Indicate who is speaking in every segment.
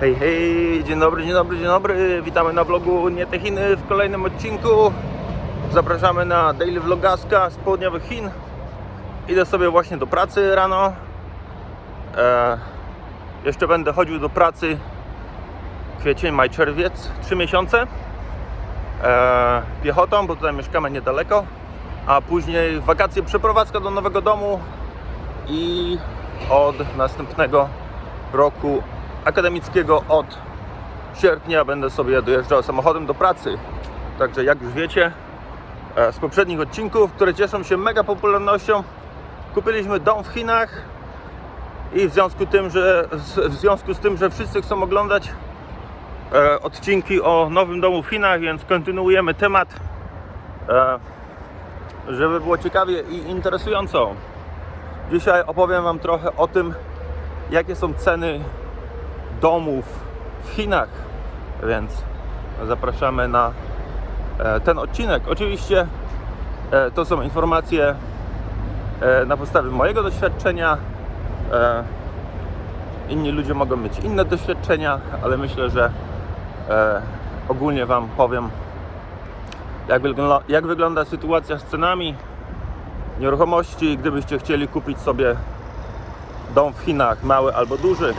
Speaker 1: Hej, hej, dzień dobry, dzień dobry, dzień dobry. Witamy na vlogu Nie te Chiny w kolejnym odcinku. Zapraszamy na Daily Vlogaska z południowych Chin. Idę sobie właśnie do pracy rano. E, jeszcze będę chodził do pracy kwiecień, maj, czerwiec, 3 miesiące. E, piechotą, bo tutaj mieszkamy niedaleko. A później wakacje, przeprowadzka do nowego domu i od następnego roku akademickiego od sierpnia będę sobie dojeżdżał samochodem do pracy. Także jak już wiecie e, z poprzednich odcinków, które cieszą się mega popularnością, kupiliśmy dom w Chinach i w związku, tym, że, w związku z tym, że wszyscy chcą oglądać e, odcinki o nowym domu w Chinach, więc kontynuujemy temat, e, żeby było ciekawie i interesująco. Dzisiaj opowiem Wam trochę o tym, jakie są ceny domów w Chinach, więc zapraszamy na e, ten odcinek. Oczywiście e, to są informacje e, na podstawie mojego doświadczenia. Inni ludzie mogą mieć inne doświadczenia, ale myślę, że ogólnie Wam powiem, jak wygląda, jak wygląda sytuacja z cenami nieruchomości, gdybyście chcieli kupić sobie dom w Chinach, mały albo duży.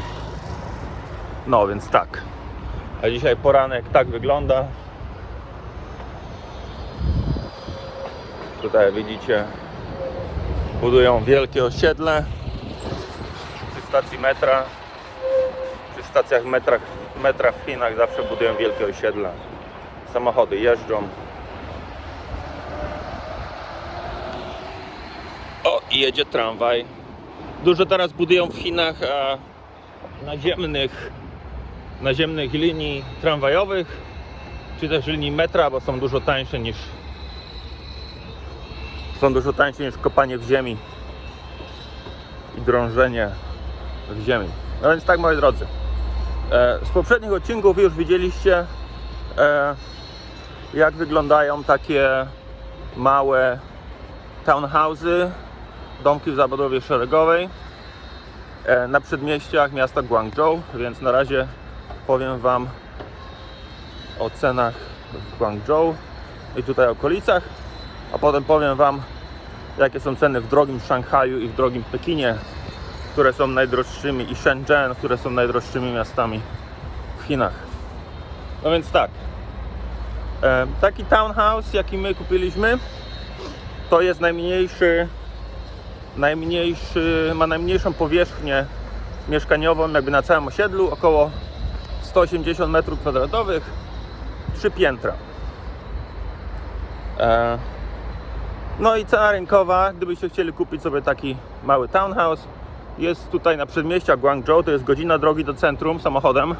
Speaker 1: No więc tak. A dzisiaj poranek tak wygląda. Tutaj widzicie, budują wielkie osiedle przy stacji metra. Przy stacjach metra, metra w Chinach zawsze budują wielkie osiedla. Samochody jeżdżą. O, jedzie tramwaj. Dużo teraz budują w Chinach naziemnych, naziemnych linii tramwajowych, czy też linii metra, bo są dużo tańsze niż są dużo tańsze niż kopanie w ziemi i drążenie w ziemi. No więc tak moi drodzy. E, z poprzednich odcinków już widzieliście e, jak wyglądają takie małe townhouse'y, domki w zabudowie szeregowej e, na przedmieściach miasta Guangzhou, więc na razie powiem Wam o cenach w Guangzhou i tutaj okolicach, a potem powiem Wam jakie są ceny w drogim Szanghaju i w drogim Pekinie, które są najdroższymi i Shenzhen, które są najdroższymi miastami w Chinach. No więc tak, e, taki townhouse jaki my kupiliśmy to jest najmniejszy najmniejszy, ma najmniejszą powierzchnię mieszkaniową jakby na całym osiedlu, około 180 m2, trzy piętra. E, No i cena rynkowa, gdybyście chcieli kupić sobie taki mały townhouse, jest tutaj na przedmieściach Guangzhou, to jest godzina drogi do centrum samochodem,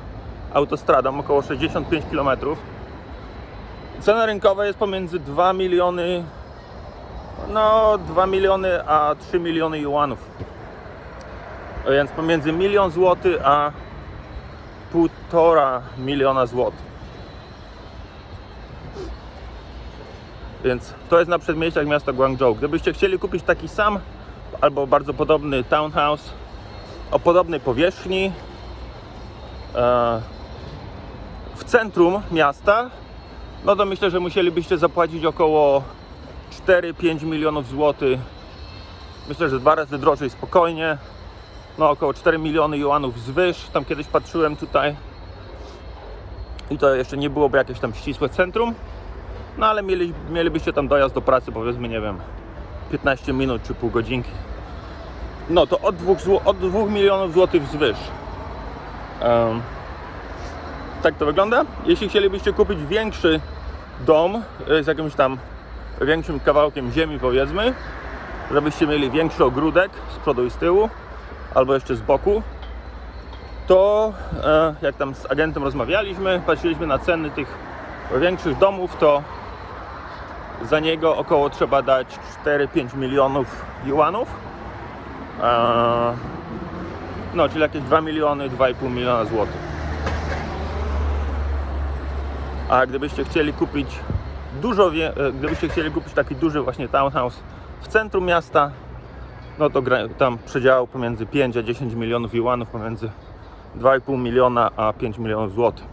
Speaker 1: autostradą, około 65 km. Cena rynkowa jest pomiędzy 2 miliony no 2 miliony a 3 miliony juanów. Więc pomiędzy milion złotych a półtora miliona złotych. Więc to jest na przedmieściach miasta Guangzhou. Gdybyście chcieli kupić taki sam albo bardzo podobny townhouse o podobnej powierzchni e, w centrum miasta, no to myślę, że musielibyście zapłacić około 4-5 milionów złotych. Myślę, że dwa razy drożej spokojnie. No około 4 miliony juanów zwyż. Tam kiedyś patrzyłem tutaj. I to jeszcze nie byłoby jakieś tam ścisłe centrum. No ale mieli, mielibyście tam dojazd do pracy powiedzmy, nie wiem, 15 minut czy pół godzinki. No to od 2, zł, od 2 milionów złotych wzwyż. Em, tak to wygląda. Jeśli chcielibyście kupić większy dom e, z jakimś tam większym kawałkiem ziemi powiedzmy, żebyście mieli większy ogródek z przodu i z tyłu, albo jeszcze z boku, to e, jak tam z agentem rozmawialiśmy, patrzyliśmy na ceny tych większych domów, to za niego około trzeba dać 4-5 milionów juanów. E, no, czyli jakieś 2 miliony, 2,5 miliona złotych. A gdybyście chcieli kupić dużo, e, gdybyście chcieli kupić taki duży właśnie townhouse w centrum miasta, no to tam przedział pomiędzy 5 a 10 milionów juanów, pomiędzy 2,5 miliona a 5 milionów złotych.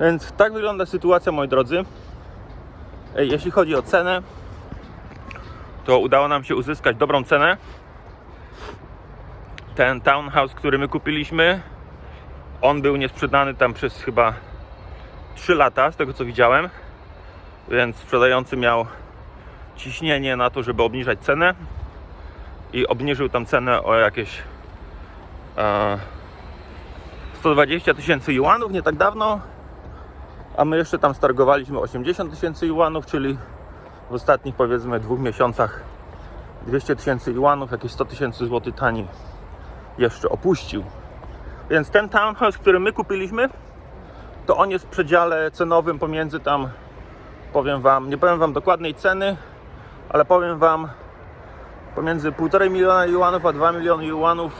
Speaker 1: Więc tak wygląda sytuacja, moi drodzy. Jeśli chodzi o cenę, to udało nam się uzyskać dobrą cenę. Ten townhouse, który my kupiliśmy, on był niesprzedany tam przez chyba 3 lata, z tego co widziałem. Więc sprzedający miał ciśnienie na to, żeby obniżać cenę i obniżył tam cenę o jakieś e, 120 tysięcy juanów nie tak dawno, a my jeszcze tam stargowaliśmy 80 tysięcy juanów, czyli w ostatnich powiedzmy dwóch miesiącach 200 tysięcy juanów, jakieś 100 tysięcy złotych taniej jeszcze opuścił. Więc ten townhouse, który my kupiliśmy, to on jest w przedziale cenowym pomiędzy tam, powiem Wam, nie powiem Wam dokładnej ceny, ale powiem Wam pomiędzy 1,5 miliona juanów a 2 miliony juanów.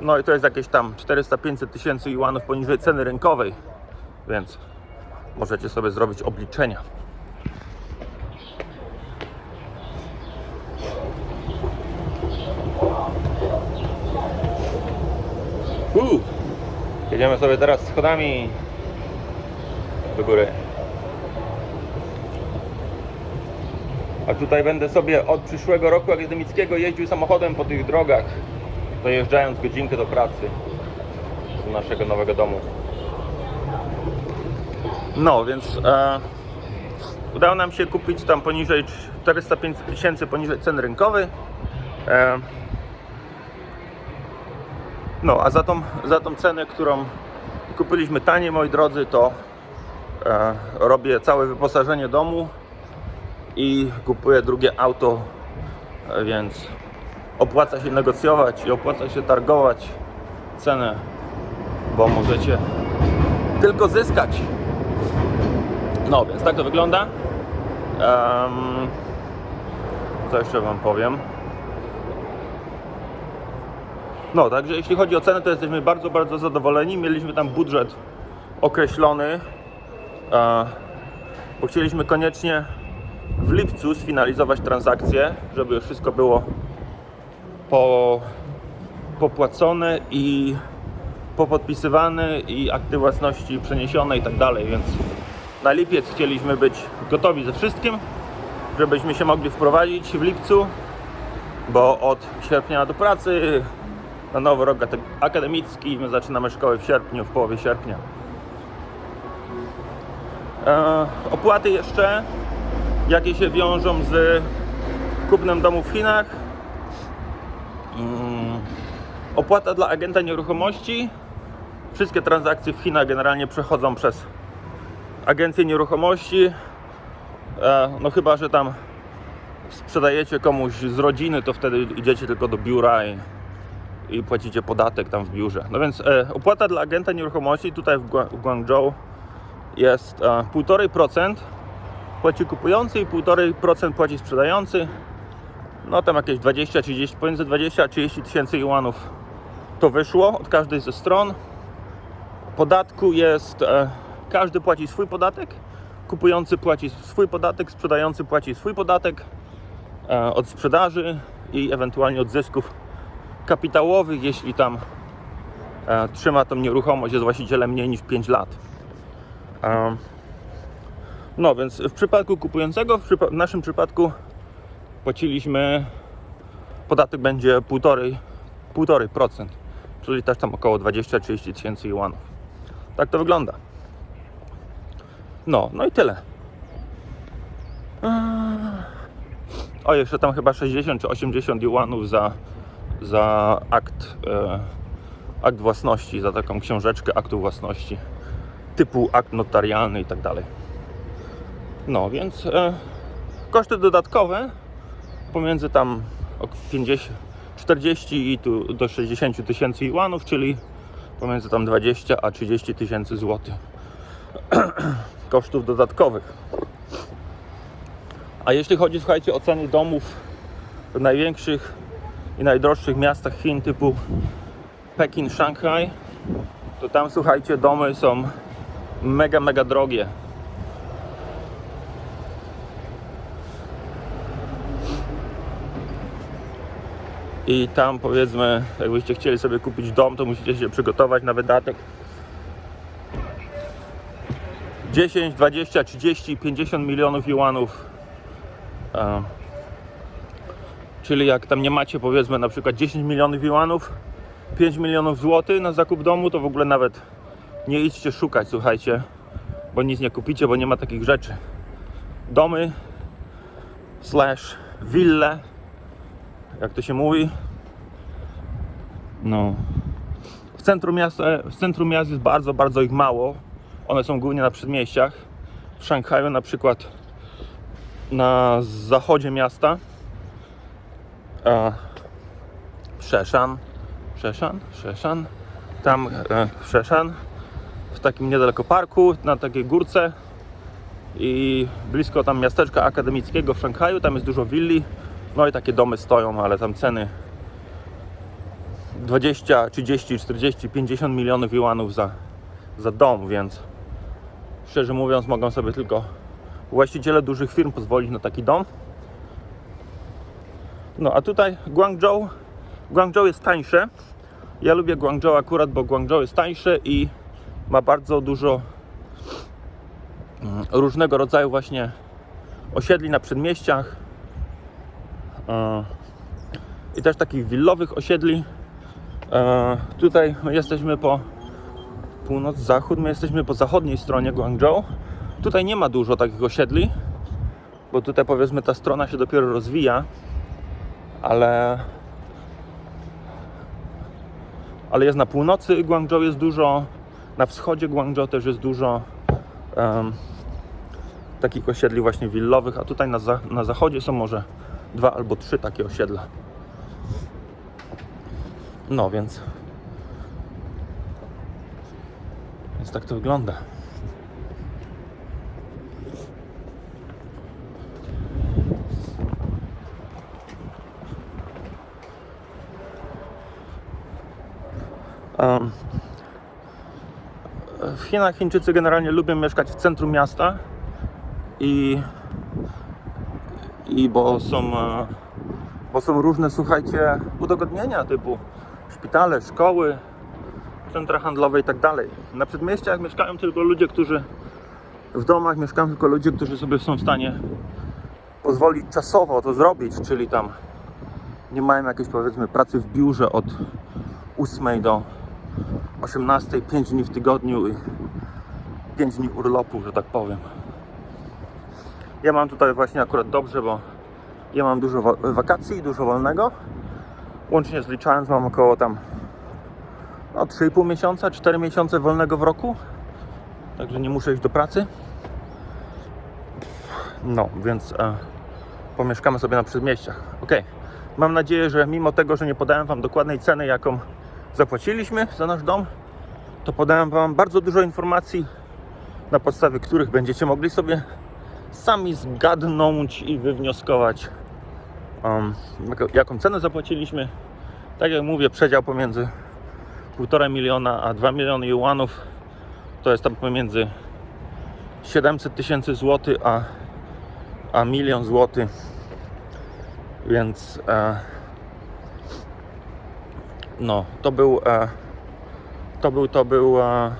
Speaker 1: No i to jest jakieś tam 400-500 tysięcy juanów poniżej ceny rynkowej, więc możecie sobie zrobić obliczenia. Uh, jedziemy sobie teraz schodami do góry. A tutaj będę sobie od przyszłego roku akademickiego jeździł samochodem po tych drogach, dojeżdżając godzinkę do pracy do naszego nowego domu. No, więc e, udało nam się kupić tam poniżej 400-500 tysięcy poniżej ceny rynkowej. E, no, a za tą, za tą cenę, którą kupiliśmy taniej, moi drodzy, to e, robię całe wyposażenie domu i kupuję drugie auto, więc opłaca się negocjować i opłaca się targować cenę, bo możecie tylko zyskać. No, więc tak to wygląda. Em, co jeszcze Wam powiem? No, także jeśli chodzi o cenę, to jesteśmy bardzo, bardzo zadowoleni. Mieliśmy tam budżet określony, e, bo chcieliśmy koniecznie w lipcu sfinalizować transakcję, żeby już wszystko było po, popłacone i popodpisywane i akty własności przeniesione i tak dalej, więc na lipiec chcieliśmy być gotowi ze wszystkim, żebyśmy się mogli wprowadzić w lipcu, bo od sierpnia do pracy na nowy rok akademicki my zaczynamy szkołę w sierpniu, w połowie sierpnia. E, opłaty jeszcze, jakie się wiążą z kupnem domu w Chinach. Mm, opłata dla agenta nieruchomości. Wszystkie transakcje w Chinach generalnie przechodzą przez agencję nieruchomości. E, no chyba, że tam sprzedajecie komuś z rodziny, to wtedy idziecie tylko do biura i, i płacicie podatek tam w biurze. No więc e, opłata dla agenta nieruchomości tutaj w, Gua- w Guangzhou jest e, 1,5% płaci kupujący i 1,5% płaci sprzedający. No tam jakieś 20-30, pomiędzy 20 a 30 tysięcy juanów to wyszło od każdej ze stron. Podatku jest, e, każdy płaci swój podatek, kupujący płaci swój podatek, sprzedający płaci swój podatek e, od sprzedaży i ewentualnie od zysków kapitałowych, jeśli tam e, trzyma tą nieruchomość, jest właścicielem mniej niż 5 lat. E, no więc w przypadku kupującego, w, przypa- w naszym przypadku płaciliśmy, podatek będzie 1,5%, 1,5%, czyli też tam około 20-30 tysięcy juanów. Tak to wygląda. No, no i tyle. O, jeszcze tam chyba 60 czy 80 juanów za, za akt, e, akt własności, za taką książeczkę aktu własności, typu akt notarialny i tak dalej. No, więc e, koszty dodatkowe pomiędzy tam ok 50, 40 i tu do 60 tysięcy juanów, czyli pomiędzy tam 20 a 30 tysięcy złotych kosztów dodatkowych. A jeśli chodzi, słuchajcie, o ceny domów w największych i najdroższych miastach Chin typu Pekin, Szanghaj, to tam, słuchajcie, domy są mega, mega drogie. I tam powiedzmy, jakbyście chcieli sobie kupić dom, to musicie się przygotować na wydatek 10, 20, 30, 50 milionów juanów. E, czyli jak tam nie macie powiedzmy na przykład 10 milionów juanów, 5 milionów złotych na zakup domu, to w ogóle nawet nie idźcie szukać, słuchajcie, bo nic nie kupicie, bo nie ma takich rzeczy. Domy slash wille, jak to się mówi. No. W centrum miasta, w centrum miast jest bardzo, bardzo ich mało. One są głównie na przedmieściach. W Szanghaju na przykład na zachodzie miasta Szeszan, Szeszan, Szeszan, tam e, w Szeszan, w takim niedaleko parku, na takiej górce i blisko tam miasteczka akademickiego w Szanghaju, tam jest dużo willi, no i takie domy stoją, ale tam ceny 20, 30, 40, 50 milionów juanów za, za dom, więc szczerze mówiąc mogą sobie tylko właściciele dużych firm pozwolić na taki dom. No a tutaj Guangzhou, Guangzhou jest tańsze. Ja lubię Guangzhou akurat, bo Guangzhou jest tańsze i ma bardzo dużo mm, różnego rodzaju właśnie osiedli na przedmieściach i też takich willowych osiedli. E, Tutaj my jesteśmy po północ-zachód, my jesteśmy po zachodniej stronie Guangzhou. Tutaj nie ma dużo takich osiedli, bo tutaj powiedzmy ta strona się dopiero rozwija, ale ale jest na północy Guangzhou jest dużo, na wschodzie Guangzhou też jest dużo em, takich osiedli właśnie willowych, a tutaj na, za, na zachodzie są może dwa albo trzy takie osiedla. No więc więc tak to wygląda. W Chinach Chińczycy generalnie lubią mieszkać w centrum miasta i, i bo są e, bo są różne, słuchajcie, udogodnienia typu szpitale, szkoły, centra handlowe i tak dalej. Na przedmieściach mieszkają tylko ludzie, którzy w domach mieszkają tylko ludzie, którzy sobie są w stanie pozwolić czasowo to zrobić, czyli tam nie mają jakiejś powiedzmy pracy w biurze od 8 do 18, 5 dni w tygodniu i 5 dni urlopu, że tak powiem. Ja mam tutaj właśnie akurat dobrze, bo ja mam dużo wa- wakacji, dużo wolnego. Łącznie zliczając mam około tam no, 3,5 miesiąca, 4 miesiące wolnego w roku. Także nie muszę iść do pracy. No, więc e, pomieszkamy sobie na przedmieściach. Ok. Mam nadzieję, że mimo tego, że nie podałem Wam dokładnej ceny, jaką zapłaciliśmy za nasz dom, to podałem Wam bardzo dużo informacji, na podstawie których będziecie mogli sobie sami zgadnąć i wywnioskować, um, jaką- cenę zapłaciliśmy. Tak jak mówię, przedział pomiędzy 1,5 miliona a 2 miliony juanów to jest tam pomiędzy 700 tysięcy złotych a, a milion złotych. Więc e, no, to był e, to był, to był e,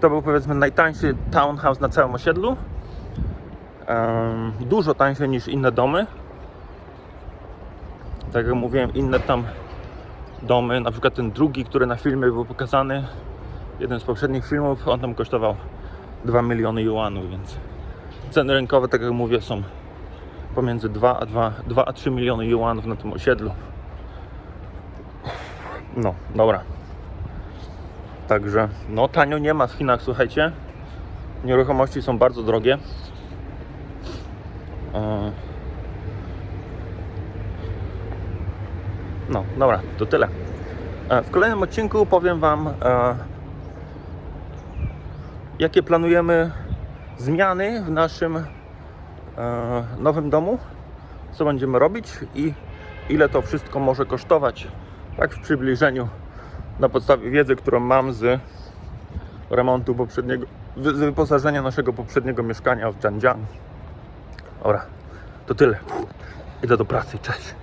Speaker 1: to był powiedzmy najtańszy townhouse na całym osiedlu. Dużo tańszy niż inne domy. Tak jak mówiłem, inne tam domy, na przykład ten drugi, który na filmie był pokazany, jeden z poprzednich filmów, on tam kosztował 2 miliony juanów, więc ceny rynkowe, tak jak mówię, są pomiędzy 2 a, 2, 2 a 3 miliony juanów na tym osiedlu. No, dobra. Także, no tanio nie ma w Chinach, słuchajcie. Nieruchomości są bardzo drogie. No, dobra, to tyle. E, W kolejnym odcinku powiem Wam, e, jakie planujemy zmiany w naszym e, nowym domu, co będziemy robić i ile to wszystko może kosztować, tak w przybliżeniu na podstawie wiedzy, którą mam z remontu poprzedniego, z wyposażenia naszego poprzedniego mieszkania w Zhanjiang. Dobra, to tyle. Idę do pracy, cześć.